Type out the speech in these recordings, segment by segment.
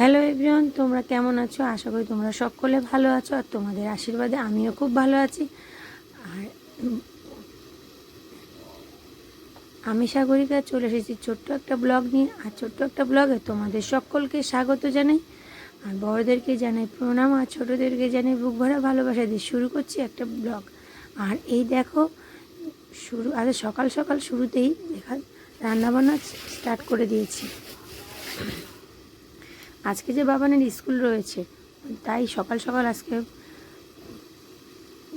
Hello everyone, তোমরা কেমন আছো? আশা করি তোমরা সকলে ভালো আছো আর তোমাদের আশীর্বাদে আমিও খুব ভালো আছি। আর আমি সাগরিকা, চলে এসেছি ছোট্ট একটা ব্লগ নিয়ে। আর ছোট্ট একটা ব্লগে তোমাদের সকলকে স্বাগত জানাই। আর বড়দেরকে জানাই প্রণাম, আর ছোটোদেরকে জানাই বুক ভরা ভালোবাসা দিয়ে শুরু করছি একটা ব্লগ। আর এই দেখো, শুরু, আরে সকাল সকাল শুরুতেই দেখা, রান্নাবান্না স্টার্ট করে দিয়েছি। আজকে যে বাবানের স্কুল রয়েছে, তাই সকাল সকাল আজকে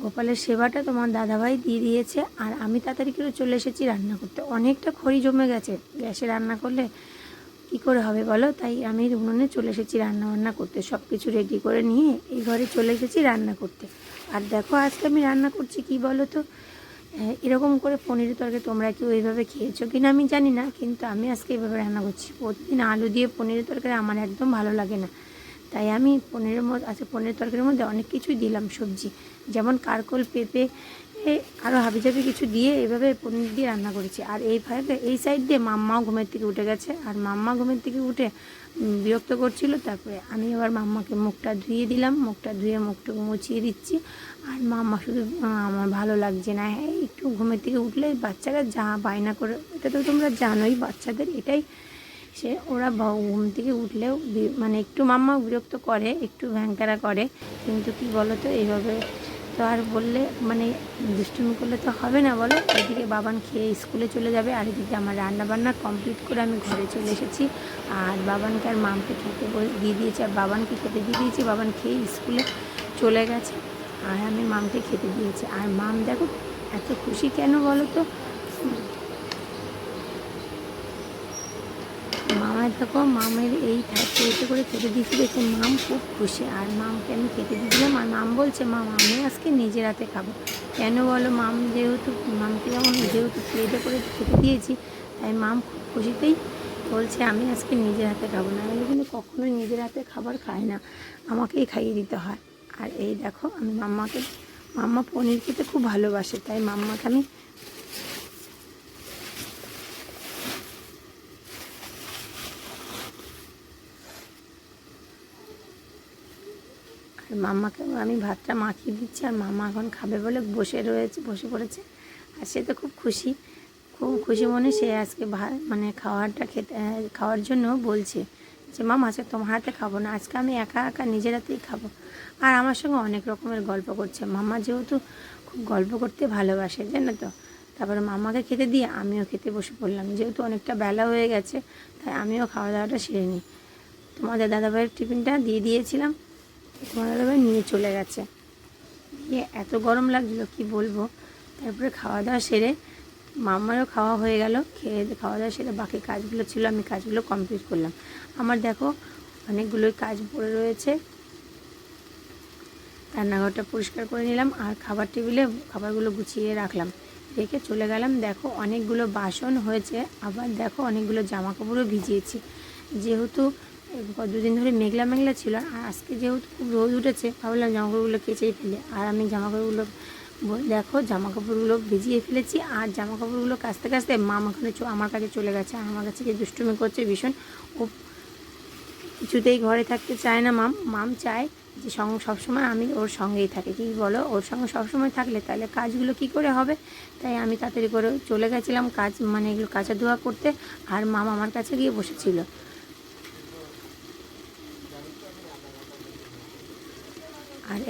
গোপালের সেবাটা তোমার দাদাভাই দিয়ে দিয়েছে, আর আমি তাড়াতাড়ি করে চলে এসেছি রান্না করতে। অনেকটা খড়ি জমে গেছে, গ্যাসে রান্না করলে কী করে হবে বলো? তাই আমি উনুনে চলে এসেছি রান্না বান্না করতে সব কিছু রেডি করে নিয়ে এই ঘরে চলে এসেছি রান্না করতে। আর দেখো আজকে আমি রান্না করছি কি বলো তো? এরকম করে পনিরের তরকারি তোমরা কেউ এইভাবে খেয়েছো কিনা আমি জানি না, কিন্তু আমি আজকে এইভাবে রান্না করছি। প্রতিদিন আলু দিয়ে পনিরের তরকারি আমার একদম ভালো লাগে না। তাই আমি পনিরের মধ্যে আচ্ছা পনিরের তরকারির মধ্যে অনেক কিছুই দিলাম সবজি। যেমন কারকল, পেঁপে আরও হাবিজাবি কিছু দিয়ে এভাবে পনির দিয়ে রান্না করেছি। আর এইভাবে এই সাইড দিয়ে মাম্মাও ঘুমের থেকে উঠে গেছে। আর মাম্মা ঘুমের থেকে উঠে বিরক্ত করছিল, তারপরে আমি আবার মাম্মাকে মুখটা ধুয়ে দিলাম, মুখটা ধুয়ে মুখটা মুছিয়ে দিচ্ছি। আর মাম্মা শুধু আমার ভালো লাগছে না হ্যাঁ একটু ঘুমের থেকে উঠলে বাচ্চারা যা বায়না করে, এটা তো তোমরা জানোই, বাচ্চাদের এটাই। সে, ওরা ঘুম থেকে উঠলেও মানে একটু মাম্মা বিরক্ত করে, একটু ভ্যাঙ্কারা করে। কিন্তু কি বলো তো এইভাবে তো আর বললে মানে দুষ্টুমি করলে তো হবে না বলো? এদিকে বাবান খেয়ে স্কুলে চলে যাবে, আর এদিকে আমার রান্নাবান্না কমপ্লিট করে আমি ঘরে চলে এসেছি। আর বাবানকে আর মামকে খেতে দিয়ে দিয়েছি, আর বাবানকে খেতে দিয়ে দিয়েছি। বাবান খেয়ে স্কুলে চলে গেছে, আর আমি মামকে খেতে দিয়েছি। আর মাম দেখো, এত খুশি কেন বলো তো? মামা দেখো মামের এই প্লেটে করে খেতে দিয়েছি দেখে মাম খুব খুশি। আর মামকে আমি খেতে দিয়েছিলাম, আর মাম বলছে, মাম, আমি আজকে নিজের হাতে খাব। কেন বলো, মাম যেহেতু, মামকে যেমন যেহেতু প্লেটে করে খেতে দিয়েছি, তাই মাম খুব খুশিতেই বলছে, আমি আজকে নিজের হাতে খাব। না আমি কিন্তু কখনোই নিজের হাতে খাবার খাই না, আমাকেই খাইয়ে দিতে হয়। আর এই দেখো, আমি মাম্মাকে, মাম্মা পনির খেতে খুব ভালোবাসে, তাই মাম্মাকে আমি আর মাম্মাকে আমি ভাতটা মাখিয়ে দিচ্ছি আর মাম্মা এখন খাবে বলে বসে রয়েছে, বসে পড়েছে। আর সে তো খুব খুশি। খুব খুশি মনে সে আজকে ভাত মানে খাওয়ারটা খেতে খাওয়ার জন্য বলছে যে মাম আজকে তোমার হাতে খাব না, আজকে আমি একা একা নিজের হাতেই খাব। আর আমার সঙ্গে অনেক রকমের গল্প করছে। মাম্মা যেহেতু খুব গল্প করতে ভালোবাসে, জানো তো? তারপরে মাম্মাকে খেতে দিয়ে আমিও খেতে বসে পড়লাম। যেহেতু অনেকটা বেলা হয়ে গেছে, তাই আমিও খাওয়া দাওয়াটা সেরে নিই। তোমাদের দাদাভাইয়ের টিফিনটা দিয়ে দিয়েছিলাম। দাদাভাই নিয়ে চলে গেছে। দিয়ে এত গরম লাগছিল, কি বলব? তারপরে খাওয়া দাওয়া সেরে মামারও খাওয়া হয়ে গেল, খেয়ে খাওয়া দাওয়া সেরে বাকি কাজগুলো ছিল, আমি কাজগুলো কমপ্লিট করলাম। আমার দেখো অনেকগুলোই কাজ পড়ে রয়েছে। রান্নাঘরটা পরিষ্কার করে নিলাম আর খাবার টেবিলে খাবারগুলো গুছিয়ে রাখলাম। রেখে চলে গেলাম, দেখো অনেকগুলো বাসন হয়েছে, আবার দেখো অনেকগুলো জামা কাপড়ও ভিজিয়েছি। যেহেতু দুদিন ধরে মেঘলা মেঘলা ছিল আর আজকে যেহেতু খুব রোদ উঠেছে, ভাবলাম জামা কাপড়গুলো কেচেই ফেলে। আর আমি জামা কাপড়গুলো দেখো জামা কাপড়গুলো ভিজিয়ে ফেলেছি আর জামা কাপড়গুলো কাচতে কাচতে মাম ওখানে আমার কাছে চলে গেছে। আর আমার কাছে যে দুষ্টুমি করছে ভীষণ। ও কিছুতেই ঘরে থাকতে চায় না মাম। মাম চায় যে সং সবসময় আমি ওর সঙ্গেই থাকি। কি বলো? ওর সঙ্গে সবসময় থাকলে তাহলে কাজগুলো কি করে হবে? তাই আমি তাড়াতাড়ি করে চলে গেছিলাম কাজ মানে এগুলো কাঁচা ধোয়া করতে। আর মাম আমার কাছে গিয়ে বসেছিল।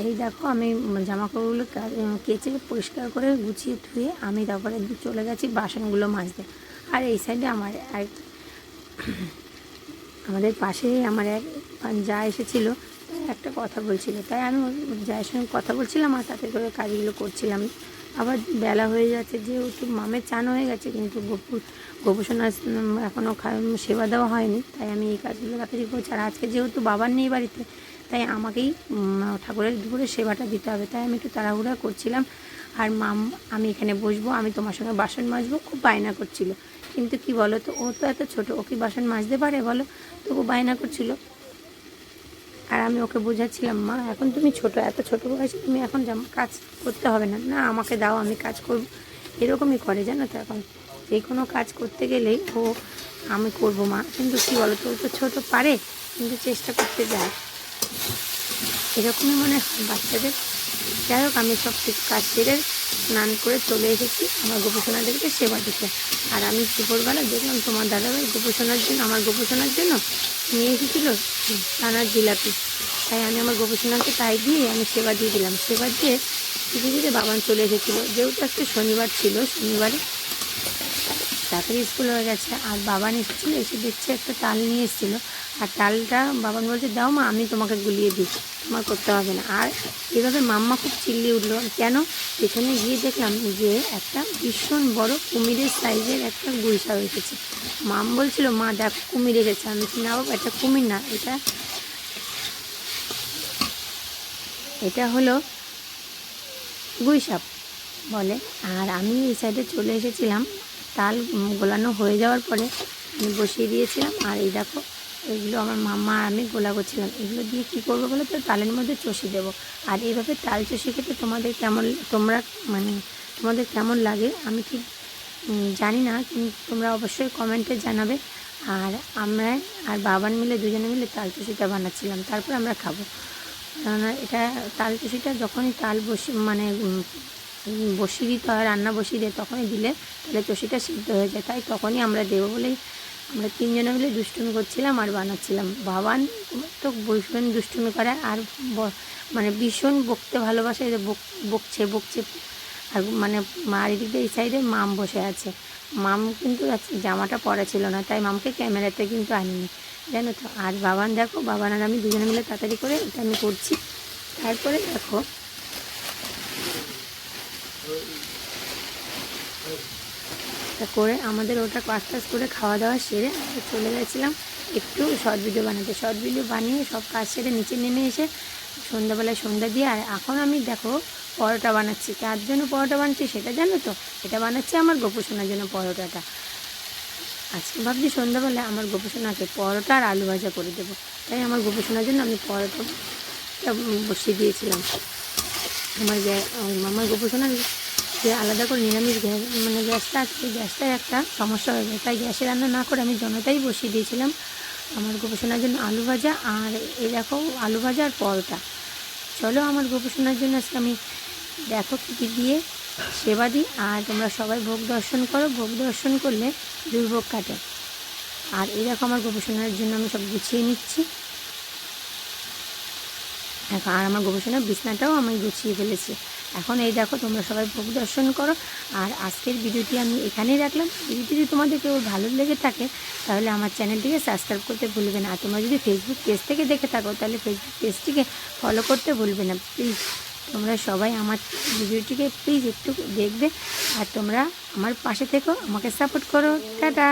এই দেখো আমি জামা কাপড়গুলো কা- কেচে পরিষ্কার করে গুছিয়ে ধুয়ে আমি তারপরে চলে গেছি বাসনগুলো মাজতে। আর এই সাইডে আমার এক, আমাদের পাশেই আমার এক যা এসেছিল, একটা কথা বলছিল। তাই আমি যায়ের সঙ্গে কথা বলছিলাম আর তাতে করে কাজগুলো করছিলাম। আবার বেলা হয়ে যাচ্ছে, যেহেতু মামের চান হয়ে গেছে, কিন্তু গোপুর গোপসোনা এখনও সেবা দেওয়া হয়নি। তাই আমি এই কাজগুলো তাড়াতাড়ি করছি। আর আজকে যেহেতু বাবার নেই বাড়িতে তাই আমাকেই ঠাকুরের দুপুরে সেবাটা দিতে হবে। তাই আমি একটু তাড়াহুড়া করছিলাম। আর মাম, আমি এখানে বসবো, আমি তোমার সঙ্গে বাসন মাজবো, খুব বায়না করছিল। কিন্তু কি বলো তো ও তো এত ছোটো, ও কি বাসন মাজতে পারে বলো? তো তবু বায়না করছিল। আর আমি ওকে বোঝাচ্ছিলাম, মা, এখন তুমি ছোট, এত ছোট বয়সে তুমি এখন কাজ করতে হবে না। না, আমাকে দাও, আমি কাজ করব। এরকমই করে, জানো তো এখন। যে কোনো কাজ করতে গেলেই ও, আমি করব মা। কিন্তু কী বলো তো ও তো ছোটো পারে, কিন্তু চেষ্টা করতে যায়। এরকমই মনে হয় বাচ্চাদের। যাই হোক, আমি সব কাজ সেরে স্নান করে চলে এসেছি আমার গোপসোনাদেরকে সেবা দিতে। আর আমি দুপুরবেলা দেখলাম তোমার দাদাভাই গোপসোনার জন্য, আমার গোপসোনার জন্য নিয়ে এসেছিল ছানার জিলাপি। তাই আমি আমার গোপসোনাকে তাই দিয়ে আমি সেবা দিয়ে দিলাম। সেবা দিয়ে ধীরে ধীরে বাবান চলে এসেছিল। যেহেতু একটা শনিবার ছিল, শনিবারে তাড়াতাড়ি স্কুল হয়ে গেছে। আর বাবান এসেছিল এসে দেখছে, একটা তাল নিয়ে এসেছিল। আর তালটা বাবান বলছে, দাও মা, আমি তোমাকে গুলিয়ে দিই তোমার করতে হবে না। আর এভাবে মাম্মা খুব চিল্লিয়ে উঠল। কেন? পেছনে গিয়ে দেখলাম যে একটা ভীষণ বড় কুমিরের সাইজের একটা গুইসাও এসেছে। মাম বলছিল, মা, দেখ, কুমির এসেছে। আমি না বাবা, এটা কুমির না, এটা এটা হলো গুইসাপ বলে। আর আমি এই সাইডে চলে এসেছিলাম। তাল গোলানো হয়ে যাওয়ার পরে আমি বসিয়ে দিয়েছিলাম। আর এই দেখো এগুলো আমার মাম্মা আর আমি গোলা করছিলাম। এগুলো দিয়ে কী করব বলে তো? তালের মধ্যে চষি দেবো। আর এইভাবে তাল চষি খেতে তোমাদের কেমন, তোমরা মানে তোমাদের কেমন লাগে? আমি ঠিক জানি না, কিন্তু তোমরা অবশ্যই কমেন্টে জানাবে। আর আমরা আর বাবান মিলে দুজনে মিলে তাল চষিটা বানাচ্ছিলাম। তারপর আমরা খাব। কেননা এটা তাল চষিটা যখনই তাল বসি মানে বসিয়ে দিতে হয়, রান্না বসিয়ে দিয়ে, তখনই দিলে তাহলে চষিটা সিদ্ধ হয়ে যায়। তাই তখনই আমরা দেবো বলেই আমরা তিনজনে মিলে দুষ্টুমি করছিলাম আর বানাচ্ছিলাম। বাবান তো ভীষণ দুষ্টুমি করে আর মানে ভীষণ বকতে ভালোবাসে, যে বক- বকছে বকছে। আর মানে মার দিকে এই সাইডে মাম বসে আছে। মাম কিন্তু জামাটা পরা ছিল না, তাই মামকে ক্যামেরাতে কিন্তু আনিনি। জানো তো? আর বাবান দেখো বাবান আর আমি দুজনে মিলে তাড়াতাড়ি করে এটা আমি করছি। তারপরে দেখো তা করে আমাদের ওটা কাজ টাজ করে খাওয়া দাওয়া সেরে চলে গেছিলাম একটু শর্ট ভিডিও বানাতে। শর্ট ভিডিও বানিয়ে সব কাজ সেরে নিচে নেমে এসে সন্ধ্যাবেলায় সন্ধ্যা দিয়ে আর এখন আমি দেখো পরোটা বানাচ্ছি। কার জন্য পরোটা বানাচ্ছি সেটা জানো তো? এটা বানাচ্ছি আমার গোপুসোনার জন্য পরোটাটা। আজকে ভাবছি সন্ধ্যাবেলায় আমার গোপুসোনাকে পরোটা আর আলু ভাজা করে দেবো। তাই আমার গোপুসোনার জন্য আমি পরোটা বসিয়ে দিয়েছিলাম। আমার আমার গোপুসোনার যে আলাদা করে নিরামিষ গ্যাস মানে গ্যাসটা আছে সেই গ্যাসটার একটা সমস্যা হয়ে যায়। তাই গ্যাসে রান্না না করে আমি জনতাই বসিয়ে দিয়েছিলাম আমার গোপসোনার জন্য আলু ভাজা আর এই দেখো আলু ভাজা আর পরোটা। চলো আমার গোপসোনার জন্য আজকে আমি দেখো কী দিয়ে সেবা দিই আর তোমরা সবাই ভোগ দর্শন করো। ভোগ দর্শন করলে দুর্ভোগ কাটে। আর এই দেখো আমার গোপসোনার জন্য আমি সব গুছিয়ে নিচ্ছি। আর আমার গবেষণার বিছনাটাও আমি গুছিয়ে ফেলেছি। এখন এই দেখো, তোমরা সবাই ভোগ দর্শন করো। আর আজকের ভিডিওটি আমি এখানেই রাখলাম। ভিডিওটি যদি তোমাদের কেউ ভালো লেগে থাকে, তাহলে আমার চ্যানেলটিকে সাবস্ক্রাইব করতে ভুলবে না। আর তোমরা যদি ফেসবুক পেজ থেকে দেখে থাকো, তাহলে ফেসবুক পেজটিকে ফলো করতে ভুলবে না। প্লিজ তোমরা সবাই আমার ভিডিওটিকে প্লিজ একটু দেখবে। আর তোমরা আমার পাশে থেকো, আমাকে সাপোর্ট করো। টাটা!